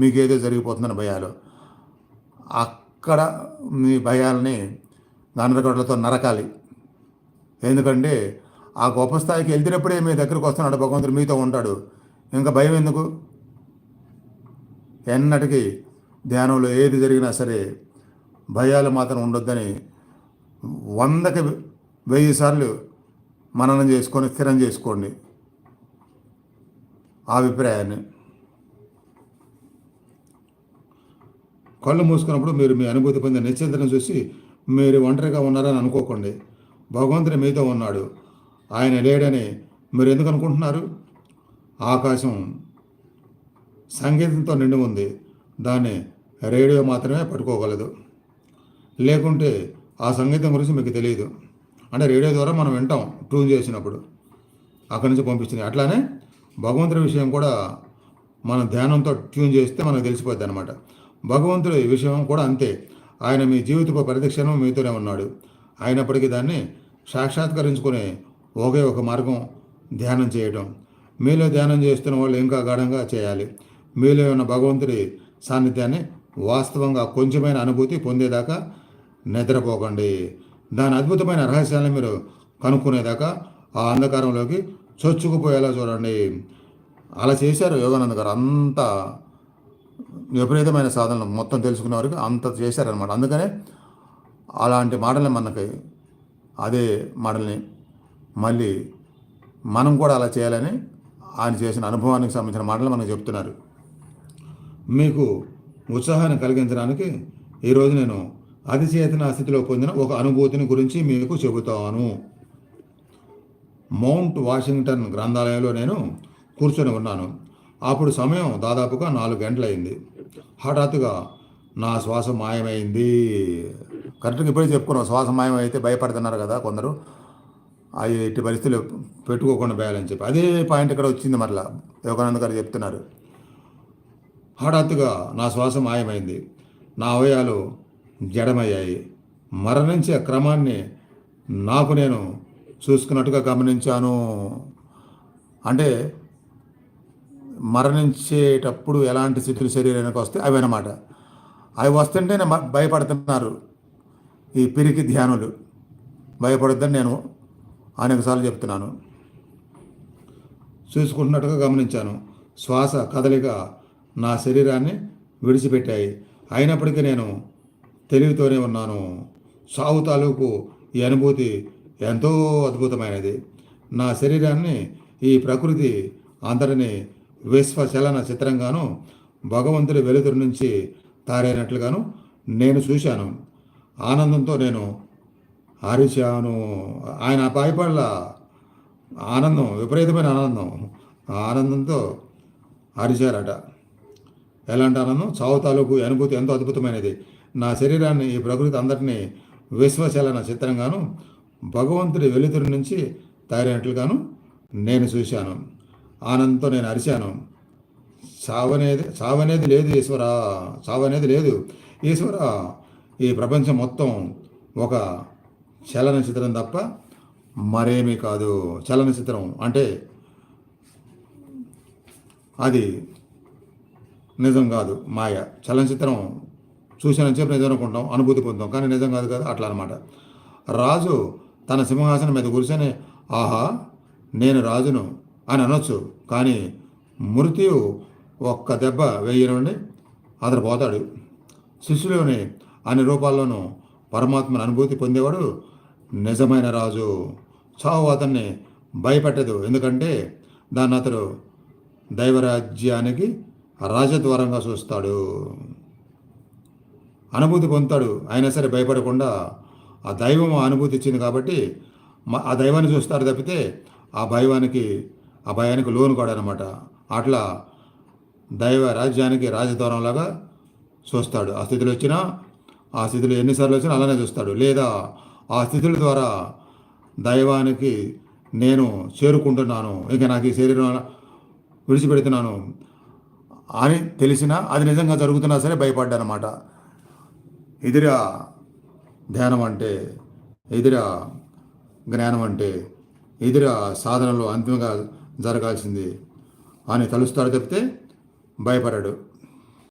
మీకు ఏదో జరిగిపోతుందని భయాలు. అక్కడ మీ భయాలని గందరగోడలతో నరకాలి. ఎందుకంటే ఆ గొప్ప స్థాయికి వెళ్తున్నప్పుడే మీ దగ్గరకు వస్తున్నాడు భగవంతుడు మీతో ఉంటాడు. ఇంకా భయం ఎందుకు? ఎన్నటికీ ధ్యానంలో ఏది జరిగినా సరే భయాలు మాత్రం ఉండొద్దని వందకి వెయ్యి సార్లు మననం చేసుకొని స్థిరం చేసుకోండి. ఆ అభిప్రాయాన్ని. కళ్ళు మూసుకున్నప్పుడు మీరు మీ అనుభూతి పొందిన నిశ్చింతను చూసి మీరు ఒంటరిగా ఉన్నారని అనుకోకండి. భగవంతుని మీతో ఉన్నాడు. ఆయన లేడని మీరు ఎందుకు అనుకుంటున్నారు? ఆకాశం సంగీతంతో నిండి ఉంది. దాన్ని రేడియో మాత్రమే పట్టుకోగలదు. లేకుంటే ఆ సంగీతం గురించి మీకు తెలియదు. అంటే రేడియో ద్వారా మనం వింటాం ట్యూన్ చేసినప్పుడు. అక్కడి నుంచి పంపిస్తుంది అట్లానే భగవంతుడి విషయం కూడా మన ధ్యానంతో ట్యూన్ చేస్తే మనకు తెలిసిపోద్ది అనమాట భగవంతుడి విషయం కూడా అంతే. ఆయన మీ జీవితపు ప్రతిక్షణం మీతోనే ఉన్నాడు. అయినప్పటికీ దాన్ని సాక్షాత్కరించుకునే ఒకే ఒక మార్గం ధ్యానం చేయటం. మీలో ధ్యానం చేస్తున్న వాళ్ళు ఇంకా గాఢంగా చేయాలి. మీలో ఉన్న భగవంతుడి సాన్నిధ్యాన్ని వాస్తవంగా కొంచెమైన అనుభూతి పొందేదాకా నిద్రపోకండి. దాని అద్భుతమైన రహస్యాలను మీరు కనుక్కునేదాకా ఆ అంధకారంలోకి చొచ్చుకుపోయేలా చూడండి. అలా చేశారు యోగానంద గారు అంతా విపరీతమైన సాధనలు మొత్తం తెలుసుకునే వరకు అంత చేశారనమాట అందుకనే అలాంటి మాటలు మనకి అదే మాటల్ని మళ్ళీ మనం కూడా అలా చేయాలని ఆయన చేసిన అనుభవానికి సంబంధించిన మాటలు మనకు చెప్తున్నారు. మీకు ఉత్సాహాన్ని కలిగించడానికి ఈరోజు నేను అతిచేతన స్థితిలో పొందిన ఒక అనుభూతిని గురించి మీకు చెబుతాను. మౌంట్ వాషింగ్టన్ గ్రంథాలయంలో నేను కూర్చొని ఉన్నాను. అప్పుడు సమయం దాదాపుగా నాలుగు గంటలైంది. హఠాత్తుగా నా శ్వాస మాయమైంది. కరెక్ట్గా ఇప్పుడే చెప్పుకున్నాం శ్వాస మాయమైతే భయపడుతున్నారు కదా కొందరు. అవి ఇట్టి పరిస్థితులు పెట్టుకోకుండా పోయాలని చెప్పి. అదే పాయింట్ ఇక్కడ వచ్చింది మరలా. యోగానంద గారు చెప్తున్నారు. హఠాత్తుగా నా శ్వాస మాయమైంది. నా అవయాలు జడమయ్యాయి. మరణించే క్రమాన్ని నాకు నేను చూసుకున్నట్టుగా గమనించాను. అంటే మరణించేటప్పుడు ఎలాంటి స్థితులు శరీరానికి వస్తే అవి అన్నమాట. అవి వస్తుంటేనే నేను భయపడుతున్నారు ఈ పిరికి ధ్యానులు. భయపడొద్దని నేను అనేకసార్లు చెప్తున్నాను. చూసుకుంటున్నట్టుగా గమనించాను. శ్వాస కదలిక నా శరీరాన్ని విడిచిపెట్టాయి. అయినప్పటికీ నేను తెలివితోనే ఉన్నాను. సాగు తాలూకు ఈ అనుభూతి ఎంతో అద్భుతమైనది. నా శరీరాన్ని ఈ ప్రకృతి అందరినీ విశ్వచలన చిత్రంగాను భగవంతుడి వెలుతురు నుంచి తారైనట్లుగాను నేను చూశాను. ఆనందంతో నేను అరిచాను ఆయన భయపడల ఆనందం విపరీతమైన ఆనందం. ఆ ఆనందంతో అరిచారట ఎలాంటి ఆనందం? చావు తాలూకు అనుభూతి ఎంతో అద్భుతమైనది. నా శరీరాన్ని ఈ ప్రకృతి అందరినీ విశ్వచలన చిత్రంగాను భగవంతుడి వెలుతురు నుంచి తయారైనట్లుగాను నేను చూశాను. ఆనందంతో నేను అరిశాను. చావనేది చావనేది లేదు ఈశ్వర చావనేది లేదు. ఈశ్వర ఈ ప్రపంచం మొత్తం ఒక చలనచిత్రం తప్ప మరేమీ కాదు. చలనచిత్రం అంటే అది నిజం కాదు మాయ. చలనచిత్రం చూసిన చెప్పి నిజం అనుకుంటాం అనుభూతి పొందుతాం. కానీ నిజం కాదు కదా అట్లా అనమాట రాజు తన సింహాసనం మీద కూర్చొని ఆహా నేను రాజును అని అనొచ్చు. కానీ మృత్యు ఒక్క దెబ్బ వేయనండి అతడు పోతాడు. శిష్యులోని అన్ని రూపాల్లోనూ పరమాత్మను అనుభూతి పొందేవాడు నిజమైన రాజు. చావు అతన్ని భయపెట్టదు. ఎందుకంటే దాన్ని అతడు దైవరాజ్యానికి రాజద్వారంగా చూస్తాడు. అనుభూతి పొందుతాడు. అయినా సరే భయపడకుండా ఆ దైవం అనుభూతి ఇచ్చింది కాబట్టి ఆ దైవాన్ని చూస్తారు తప్పితే ఆ భయవానికి ఆ భయానికి లోను కాడనమాట. అట్లా దైవ రాజ్యానికి రాజద్వారంలాగా చూస్తాడు. ఆ స్థితిలో వచ్చినా ఆ స్థితిలో ఎన్నిసార్లు వచ్చినా అలానే చూస్తాడు. లేదా ఆ స్థితుల ద్వారా దైవానికి నేను చేరుకుంటున్నాను ఇక నాకు ఈ శరీరం విడిచిపెడుతున్నాను అని తెలిసినా అది నిజంగా జరుగుతున్నా సరే భయపడ్డానమాట. ఎదురా ధ్యానం అంటే ఎదురా జ్ఞానం అంటే ఎదురా సాధనలో అంతిమంగా జరగాల్సింది. అని తలుస్తాడు చెప్తే భయపడాడు.